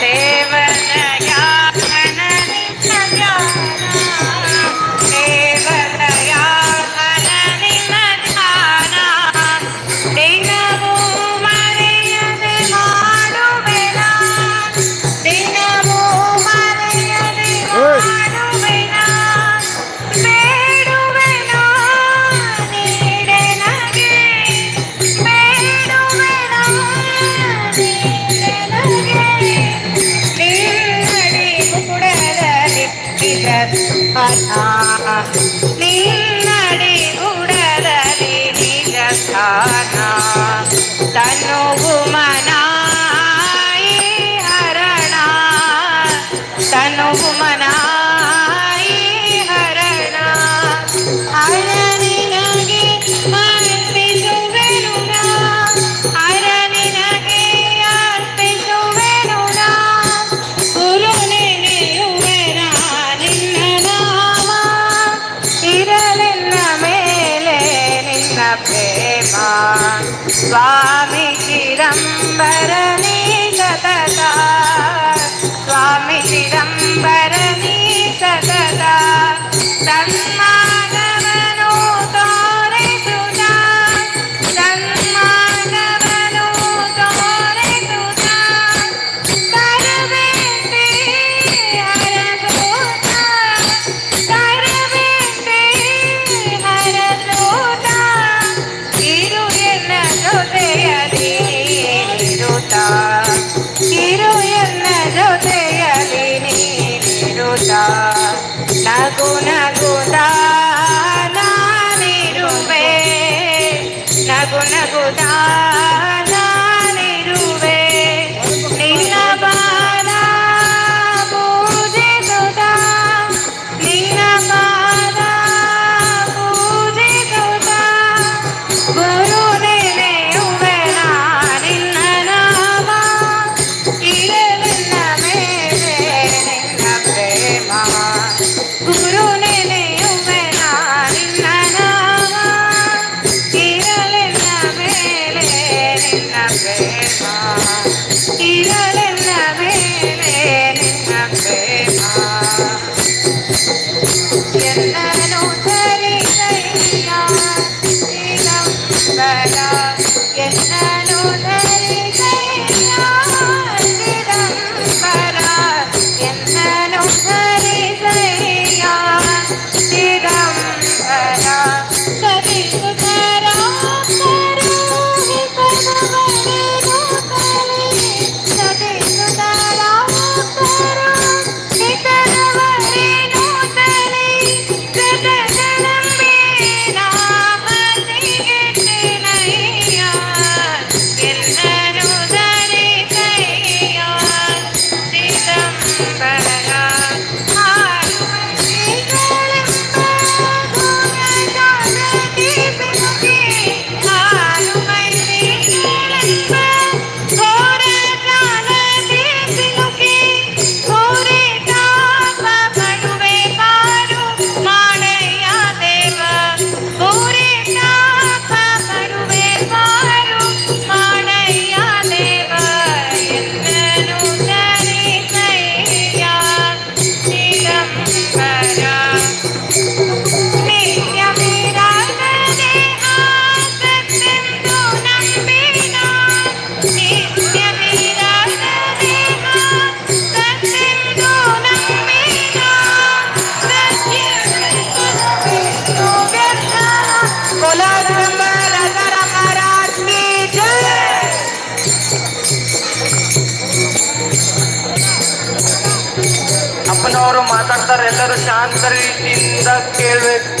Seven, yeah. ನಿನ್ನಡೆ ಉಡದಲ್ಲಿ ನಿಜ ಸ್ಥಾನ ತನುವು ಮನ ಹರಣ ತನುವು സ്വാമി ചിദംബരനെ ಆಂತರ್ಯದಿಂದ ಕೇಳಬೇಕು.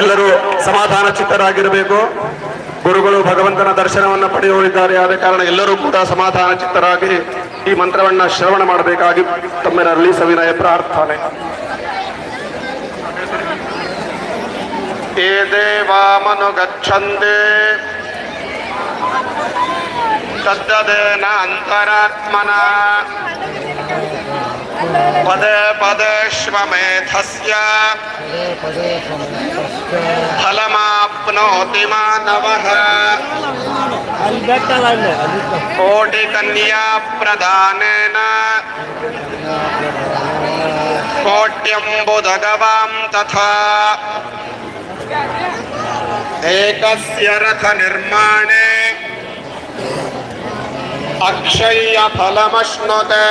ಎಲ್ಲರೂ ಸಮಾಧಾನ ಚಿತ್ತರಾಗಿರಬೇಕು ಗುರುಗಳು ಭಗವಂತನ ದರ್ಶನವನ್ನು ಪಡೆಯುವರಿದ್ದಾರೆ ಆದ ಕಾರಣ ಎಲ್ಲರೂ ಕೂಡ ಸಮಾಧಾನ ಚಿತ್ತರಾಗಿ ಈ ಮಂತ್ರವನ್ನ ಶ್ರವಣ ಮಾಡಬೇಕಾಗಿ ತಮ್ಮೆಲ್ಲರಲ್ಲಿ ಸವಿನಯ ಪ್ರಾರ್ಥನೆ. ये देवामनुगच्छन्ति तद्ददेन अन्तरात्मना पदे पदे श्वमेधस्य। फलमाप्नोति मानवः। कोटिकन्या प्रदानेन कोट्यम्बुदगवां तथा। एकस्य रथ निर्माणे। अक्षय अक्षय्यफलमश्नुते।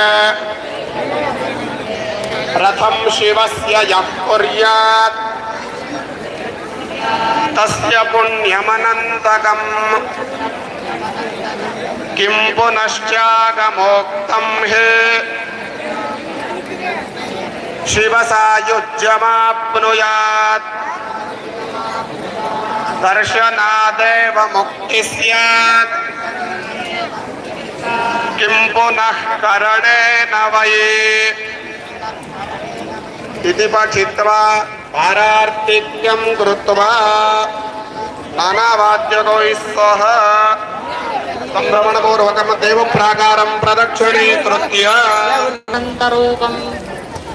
रथम शिवस्य यः कुर्यात्। तस्य पुण्यमनन्तकम्। किं पुनश्चागमोक्तम् हि। शिवसायुज्यमाप्नुयात्। दर्शनादेव मुक्ति स्यात् किं पुनः करणेन वये इति पठित्वा भारार्तिक्यं कृत्वा नानावाद्यगोभिः सह सम्भ्रमणपूर्वकं देवप्राकारं प्रदक्षिणीकृत्य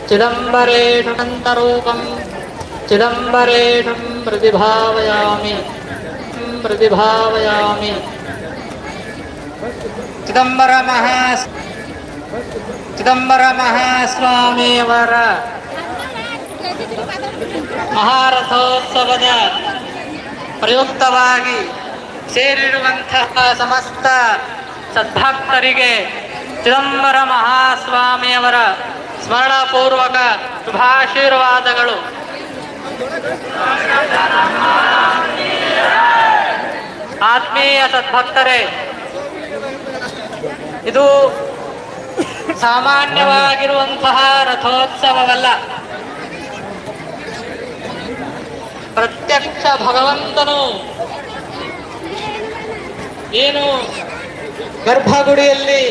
चिदम्बरेणन्तरूपम् ಚಿದಂಬರೇಣ ಪ್ರತಿಭಾವಯಾಮಿ ಪ್ರತಿಭಾವಯಾಮಿ ಚಿದಂಬರ ಮಹಾ ಚಿದಂಬರ ಮಹಾಸ್ವಾಮಿಯವರ ಮಹಾರಥೋತ್ಸವದ ಪ್ರಯುಕ್ತವಾಗಿ ಸೇರಿರುವಂತಹ ಸಮಸ್ತ ಸದ್ಭಕ್ತರಿಗೆ ಚಿದಂಬರ ಮಹಾಸ್ವಾಮಿಯವರ ಸ್ಮರಣಪೂರ್ವಕ ಶುಭಾಶೀರ್ವಾದಗಳು. ಆತ್ಮೀಯ ಸದ್ಭಕ್ತರೇ ಇದು ಸಾಮಾನ್ಯವಾಗಿರುವಂತಹ ರಥೋತ್ಸವವಲ್ಲ. ಪ್ರತ್ಯಕ್ಷ ಭಗವಂತನು ಏನು ಗರ್ಭಗುಡಿಯಲ್ಲಿ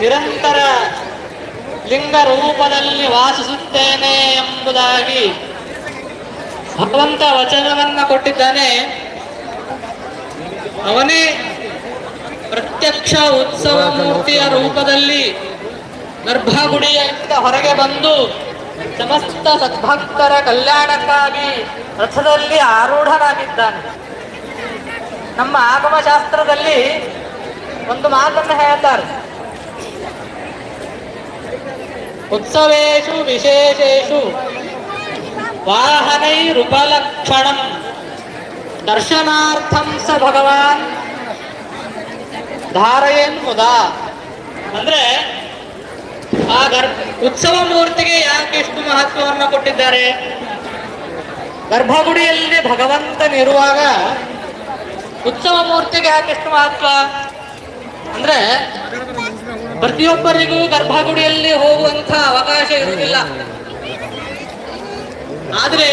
ನಿರಂತರ ಲಿಂಗ ರೂಪದಲ್ಲಿ ವಾಸಿಸುತ್ತೇನೆ ಎಂಬುದಾಗಿ ಭಗವಂತ ವಚನವನ್ನ ಕೊಟ್ಟಿದ್ದಾನೆ. ಅವನೇ ಪ್ರತ್ಯಕ್ಷ ಉತ್ಸವ ಮೂರ್ತಿಯ ರೂಪದಲ್ಲಿ ಗರ್ಭಗುಡಿಯಿಂದ ಹೊರಗೆ ಬಂದು ಸಮಸ್ತ ಸದ್ಭಕ್ತರ ಕಲ್ಯಾಣಕ್ಕಾಗಿ ರಥದಲ್ಲಿ ಆರೂಢನಾಗಿದ್ದಾನೆ. ನಮ್ಮ ಆಗಮ ಶಾಸ್ತ್ರದಲ್ಲಿ ಒಂದು ಮಾತನ್ನು ಹೇಳ್ತಾರೆ. ಉತ್ಸವೇಶು ವಿಶೇಷು ವಾಹನೈರುಪಲಕ್ಷಣಂ ದರ್ಶನಾರ್ಥಂ ಸ ಭಗವಾನ್ ಧಾರಯನ್ ಮುದಾ ಅಂದ್ರೆ ಆ ಗರ್ಭ ಉತ್ಸವ ಮೂರ್ತಿಗೆ ಯಾಕೆ ಇಷ್ಟು ಮಹತ್ವವನ್ನು ಕೊಟ್ಟಿದ್ದಾರೆ ಗರ್ಭಗುಡಿಯಲ್ಲಿ ಭಗವಂತನಿರುವಾಗ ಉತ್ಸವ ಮೂರ್ತಿಗೆ ಯಾಕೆ ಎಷ್ಟು ಮಹತ್ವ ಅಂದ್ರೆ ಪ್ರತಿಯೊಬ್ಬರಿಗೂ ಗರ್ಭಗುಡಿಯಲ್ಲಿ ಹೋಗುವಂತ ಅವಕಾಶ ಇರುವುದಿಲ್ಲ. ಆದ್ರೆ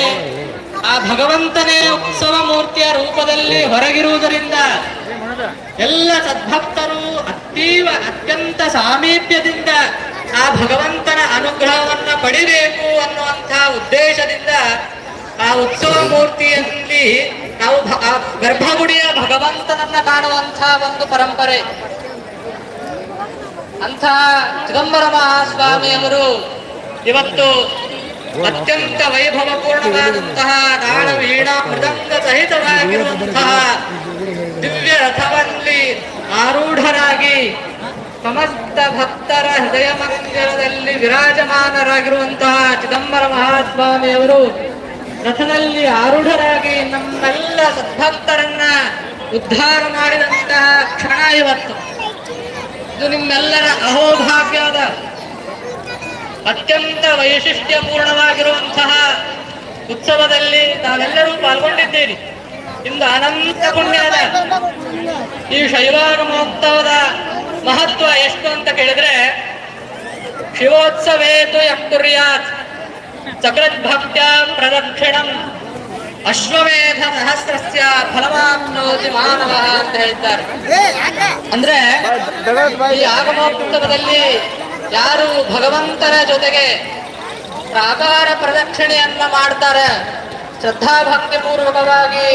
ಆ ಭಗವಂತನೇ ಉತ್ಸವ ಮೂರ್ತಿಯ ರೂಪದಲ್ಲಿ ಹೊರಗಿರುವುದರಿಂದ ಎಲ್ಲ ಸದ್ಭಕ್ತರು ಅತೀವ ಅತ್ಯಂತ ಸಾಮೀಪ್ಯದಿಂದ ಆ ಭಗವಂತನ ಅನುಗ್ರಹವನ್ನ ಪಡಿಬೇಕು ಅನ್ನುವಂತಹ ಉದ್ದೇಶದಿಂದ ಆ ಉತ್ಸವ ಮೂರ್ತಿಯಲ್ಲಿ ನಾವು ಗರ್ಭಗುಡಿಯ ಭಗವಂತನನ್ನ ಕಾಣುವಂತಹ ಒಂದು ಪರಂಪರೆ. ಅಂಥ ಚಿದಂಬರ ಮಹಾಸ್ವಾಮಿಯವರು ಇವತ್ತು ಅತ್ಯಂತ ವೈಭವಪೂರ್ಣವಾದಂತಹ ತಾಳ ವೀಣ ಮೃದಂಗ ಸಹಿತವಾಗಿರುವಂತಹ ದಿವ್ಯ ರಥದಲ್ಲಿ ಆರೂಢರಾಗಿ ಸಮಸ್ತ ಭಕ್ತರ ಹೃದಯ ಮಂದಿರದಲ್ಲಿ ವಿರಾಜಮಾನರಾಗಿರುವಂತಹ ಚಿದಂಬರ ಮಹಾಸ್ವಾಮಿಯವರು ರಥದಲ್ಲಿ ಆರೂಢರಾಗಿ ನಮ್ಮೆಲ್ಲ ಸದ್ಭಕ್ತರನ್ನ ಉದ್ಧಾರ ಮಾಡಿದಂತಹ ಕ್ಷಣ ಇವತ್ತು. ಇದು ನಿಮ್ಮೆಲ್ಲರ ಅಹೋಭಾಗ್ಯದ ಅತ್ಯಂತ ವೈಶಿಷ್ಟ್ಯಪೂರ್ಣವಾಗಿರುವಂತಹ ಉತ್ಸವದಲ್ಲಿ ನಾವೆಲ್ಲರೂ ಪಾಲ್ಗೊಂಡಿದ್ದೀರಿ. ಇಂದು ಅನಂತ ಪುಣ್ಯದ ಈ ಶೈವಾಗಮೋತ್ಸವದ ಮಹತ್ವ ಎಷ್ಟು ಅಂತ ಕೇಳಿದ್ರೆ, ಶಿವೋತ್ಸವೇತು ಯಕ್ಕುರ್ಯಾತ್ ಸಕೃದ್ಭಕ್ತ್ಯ ಪ್ರದಕ್ಷಿಣಂ. ಅಶ್ವಮೇಧ ಸಹಸ್ರಸ್ಯ ಫಲವಾಪ್ನೋತಿ ಮಾನವ ಅಂತ ಹೇಳ್ತಾರೆ ಅಂದ್ರೆ ಈ ಆಗಮೋತ್ಸವದಲ್ಲಿ ಯಾರು ಭಗವಂತನ ಜೊತೆಗೆ ಪ್ರಾಕಾರ ಪ್ರದಕ್ಷಿಣೆಯನ್ನ ಮಾಡ್ತಾರೆ ಶ್ರದ್ಧಾಭಕ್ತಿ ಪೂರ್ವಕವಾಗಿ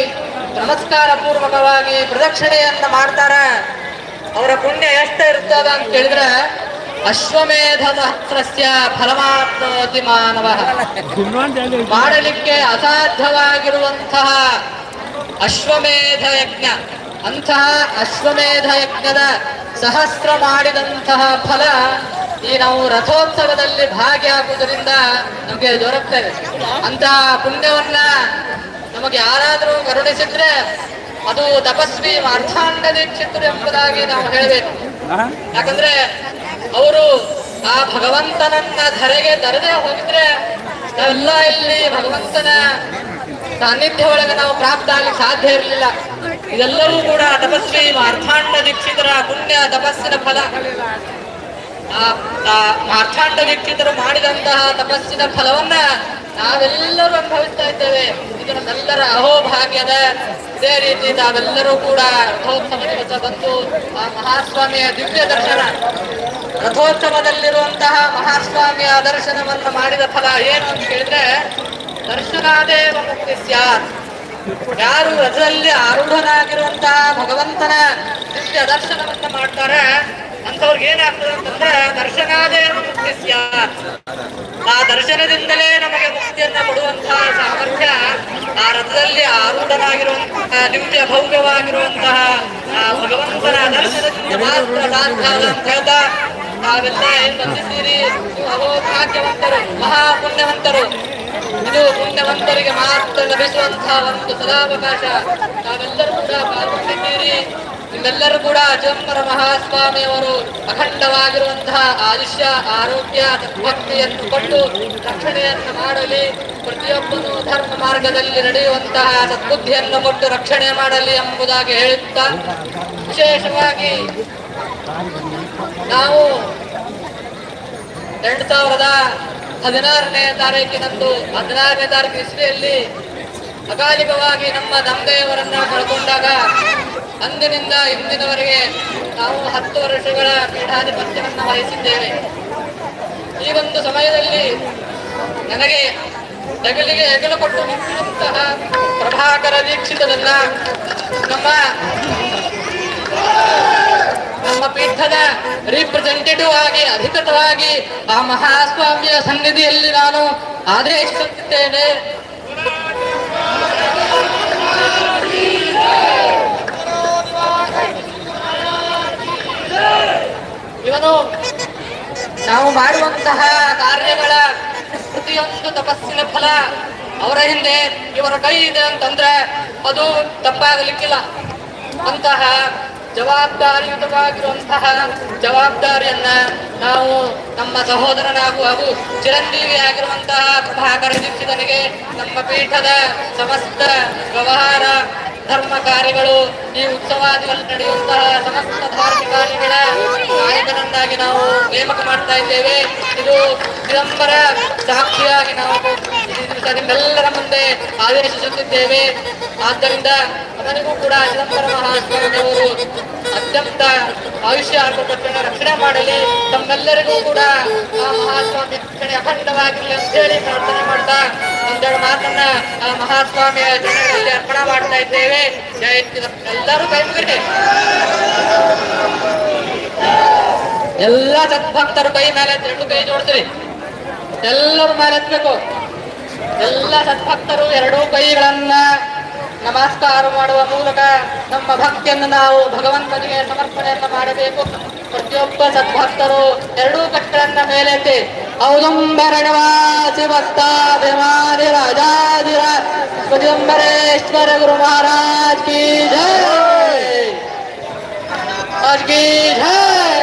ನಮಸ್ಕಾರ ಪೂರ್ವಕವಾಗಿ ಪ್ರದಕ್ಷಿಣೆಯನ್ನ ಮಾಡ್ತಾರೆ ಅವರ ಪುಣ್ಯ ಎಷ್ಟು ಇರ್ತದ ಅಂತ ಕೇಳಿದ್ರೆ ಅಶ್ವಮೇಧ ಸಹಸ್ರಸ್ಯ ಫಲಮಾಪ್ನೋತಿ ಮಾನವ ಮಾಡಲಿಕ್ಕೆ ಅಸಾಧ್ಯವಾಗಿರುವಂತಹ ಅಶ್ವಮೇಧ ಯಜ್ಞ ಅಂತಹ ಅಶ್ವಮೇಧ ಯಜ್ಞದ ಸಹಸ್ರ ಮಾಡಿದಂತಹ ಫಲ ಈ ನಾವು ರಥೋತ್ಸವದಲ್ಲಿ ಭಾಗಿಯಾಗುವುದರಿಂದ ನಮಗೆ ದೊರಕ್ತದೆ. ಅಂತಹ ಪುಣ್ಯವನ್ನ ನಮಗೆ ಯಾರಾದರೂ ಕರುಣಿಸಿದ್ರೆ ಅದು ತಪಸ್ವಿ ಅರ್ಥಾಂಗ ದೀಕ್ಷಿತರು ಎಂಬುದಾಗಿ ನಾವು ಹೇಳಬೇಕು. ಯಾಕಂದ್ರೆ ಅವರು ಆ ಭಗವಂತನನ್ನ ಧರೆಗೆ ತರದೆ ಹೋಗಿದ್ರೆ ನಾವೆಲ್ಲ ಇಲ್ಲಿ ಭಗವಂತನ ಸಾನ್ನಿಧ್ಯ ಒಳಗೆ ನಾವು ಪ್ರಾಪ್ತ ಆಗ್ಲಿಕ್ಕೆ ಸಾಧ್ಯ ಇರಲಿಲ್ಲ. ಇದೆಲ್ಲವೂ ಕೂಡ ತಪಸ್ವಿ ಮಾರ್ಥಾಂಡ ದೀಕ್ಷಿತರ ಪುಣ್ಯ ತಪಸ್ಸಿನ ಫಲ. ಆ ಆ ಮಾರ್ಥಾಂಡ ದೀಕ್ಷಿತರು ಮಾಡಿದಂತಹ ತಪಸ್ಸಿನ ಫಲವನ್ನ ನಾವೆಲ್ಲರೂ ಅನುಭವಿಸ್ತಾ ಇದ್ದೇವೆ. ಇದು ನಮ್ಮೆಲ್ಲರ ಅಹೋಭಾಗ್ಯದ ಇದೇ ರೀತಿ ನಾವೆಲ್ಲರೂ ಕೂಡ ರಥೋತ್ಸವ ದಿವಸ ಬಂದು ಆ ಮಹಾಸ್ವಾಮಿಯ ದಿವ್ಯ ದರ್ಶನ, ರಥೋತ್ಸವದಲ್ಲಿರುವಂತಹ ಮಹಾಸ್ವಾಮಿಯ ದರ್ಶನವನ್ನು ಮಾಡಿದ ಫಲ ಏನು ಅಂತ ಹೇಳಿದ್ರೆ ದರ್ಶನಾದೇವ ಮುಕ್ತಿ ಸ್ಯಾತ್. ಯಾರು ರಥದಲ್ಲಿ ಆರೂಢನಾಗಿರುವಂತಹ ಭಗವಂತನ ದಿವ್ಯ ದರ್ಶನವನ್ನು ಮಾಡ್ತಾರೆ ಅಂಥವ್ರಿಗೆ ಏನಾಗ್ತದೆ ಅಂತಂದ್ರೆ ದರ್ಶನಾದೇವ ಮುಖ್ಯಸ್ಯ ಆ ದರ್ಶನದಿಂದಲೇ ನಮಗೆ ಮುಕ್ತಿಯನ್ನ ಕೊಡುವಂತಹ ಸಾಮರ್ಥ್ಯ ಆ ರಥದಲ್ಲಿ ಆರೂಢನಾಗಿರುವಂತಹ ದಿವ್ಯ ಭವ್ಯವಾಗಿರುವಂತಹ, ಆ ಭಗವಂತನ ದರ್ಶನದಿಂದ ಮಾತ್ರ ಸಾಧ್ಯ ಅಂತ ಹೇಳ್ತಾ ನಾವೆಲ್ಲ ಏನ್ ಬಂದಿದ್ದೀರಿ ನೀವು ಅಹೋಭಾಗ್ಯವಂತರು ಮಹಾಪುಣ್ಯವಂತರು. ಇದು ಪುಣ್ಯವಂತರಿಗೆ ಮಾತ್ರ ಲಭಿಸುವಂತಹ ಒಂದು ಸದಾವಕಾಶ. ನಾವೆಲ್ಲರೂ ಕೂಡ ಪಾಲ್ಗೊಂಡಿದ್ದೀರಿ. ನಿಮ್ಮೆಲ್ಲರೂ ಕೂಡ ಅಜಂಬರ ಮಹಾಸ್ವಾಮಿಯವರು ಅಖಂಡವಾಗಿರುವಂತಹ ಆಯುಷ್ಯ, ಆರೋಗ್ಯ, ಭಕ್ತಿಯನ್ನು ಕೊಟ್ಟು ರಕ್ಷಣೆಯನ್ನು ಮಾಡಲಿ. ಪ್ರತಿಯೊಬ್ಬನು ಧರ್ಮ ಮಾರ್ಗದಲ್ಲಿ ನಡೆಯುವಂತಹ ಸದ್ಬುದ್ಧಿಯನ್ನು ಕೊಟ್ಟು ರಕ್ಷಣೆ ಮಾಡಲಿ ಎಂಬುದಾಗಿ ಹೇಳುತ್ತಾ, ವಿಶೇಷವಾಗಿ ನಾವು ಎರಡು ಸಾವಿರದ ಹದಿನಾರನೇ ತಾರೀಕಿನಂದು ಹದಿನಾರನೇ ತಾರೀಕು ಇಸ್ವಿಯಲ್ಲಿ ಅಕಾಲಿಕವಾಗಿ ನಮ್ಮ ತಂದೆಯವರನ್ನ ಕಳ್ಕೊಂಡಾಗ ಅಂದಿನಿಂದ ಇಂದಿನವರೆಗೆ ನಾವು ಹತ್ತು ವರ್ಷಗಳ ಪೀಠಾಧಿಪತ್ಯವನ್ನು ವಹಿಸಿದ್ದೇವೆ. ಈ ಒಂದು ಸಮಯದಲ್ಲಿ ನನಗೆ ಹೆಗಲಿಗೆ ಹೆಗಲು ಕೊಟ್ಟು ನಿಂತಿರುವಂತಹ ಪ್ರಭಾಕರ ದೀಕ್ಷಿತರನ್ನ ನಮ್ಮ ನಮ್ಮ ಪೀಠದ ರಿಪ್ರೆಸೆಂಟೇಟಿವ್ ಆಗಿ, ಅಧಿಕೃತವಾಗಿ ಆ ಮಹಾಸ್ವಾಮಿಯ ಸನ್ನಿಧಿಯಲ್ಲಿ ನಾನು ಆದೇಶಿಸುತ್ತಿದ್ದೇನೆ. ಇವನು ನಾವು ಮಾಡುವಂತಹ ಕಾರ್ಯಗಳ ಪ್ರತಿಯೊಂದು ತಪಸ್ಸಿನ ಫಲ ಅವರ ಹಿಂದೆ ಇವರ ಕೈ ಇದೆ ಅಂತಂದ್ರೆ ಅದು ತಪ್ಪಾಗಲಿಕ್ಕಿಲ್ಲ. ಅಂತಹ ಜವಾಬ್ದಾರಿಯುತವಾಗಿರುವಂತಹ ಜವಾಬ್ದಾರಿಯನ್ನ ನಾವು ನಮ್ಮ ಸಹೋದರನಾಗುವ ಹಾಗೂ ಚಿರಂಜೀವಿ ಆಗಿರುವಂತಹ ಪ್ರಭಾಕರ ದೀಕ್ಷಿತನಿಗೆ ನಮ್ಮ ಪೀಠದ ಸಮಸ್ತ ವ್ಯವಹಾರ, ಧರ್ಮ ಕಾರ್ಯಗಳು ಈ ಉತ್ಸವಾದಿಗಳು ನಡೆಯುವಂತಹ ಸಮಸ್ತ ಧಾರ್ಮಿಕ ಕಾರ್ಯಗಳ ನಾಯಕನನ್ನಾಗಿ ನಾವು ನೇಮಕ ಮಾಡ್ತಾ ಇದ್ದೇವೆ. ಇದು ವಿಳಂಬರ ಸಾಕ್ಷಿಯಾಗಿ ನಾವು ನಿಮ್ಮೆಲ್ಲರ ಮುಂದೆ ಆದೇಶಿಸುತ್ತಿದ್ದೇವೆ ಆದ್ದರಿಂದ ಅವನಿಗೂ ಕೂಡ ಚಿದಂಬರ ಮಹಾಸ್ವಾಮಿಯವರು ಅತ್ಯಂತ ಆಯುಷ್ಯ ಆರೋಗ್ಯವನ್ನು ರಕ್ಷಣೆ ಮಾಡಲಿ. ತಮ್ಮೆಲ್ಲರಿಗೂ ಕೂಡ ಆ ಮಹಾಸ್ವಾಮಿ ರಕ್ಷಣೆ ಅಖಂಡವಾಗಿರಲಿ ಅಂತ ಹೇಳಿ ಪ್ರಾರ್ಥನೆ ಮಾಡ್ತಾ ಒಂದೆರಡು ಮಾತನ್ನ ಆ ಮಹಾಸ್ವಾಮಿಯ ಜನರಲ್ಲಿ ಅರ್ಪಣೆ ಮಾಡ್ತಾ ಇದ್ದೇವೆ. ಎಲ್ಲರೂ ಕೈ ಎಲ್ಲ ಸದ್ಭಕ್ತರು ಕೈ ಮೇಲೆ ಎರಡು ಕೈ ಜೋಡಿಸ್ರಿ. ಎಲ್ಲರ ಮೇಲೆ ಎತ್ತಬೇಕು ಎಲ್ಲ ಸದ್ಭಕ್ತರು ಎರಡೂ ಕೈಗಳನ್ನ ನಮಸ್ಕಾರ ಮಾಡುವ ಮೂಲಕ ನಮ್ಮ ಭಕ್ತಿಯನ್ನು ನಾವು ಭಗವಂತನಿಗೆ ಸಮರ್ಪಣೆಯನ್ನು ಮಾಡಬೇಕು. ಪ್ರತಿಯೊಬ್ಬ ಸದ್ಭಕ್ತರು ಎರಡೂ ಕಟ್ಟುಗಳನ್ನ ಮೇಲೆತ್ತಿ औदुंबरणवासि भक्ताभिमानि राजाधिराज दिगंबरेश्वर गुरु महाराज की जय। आज की जय।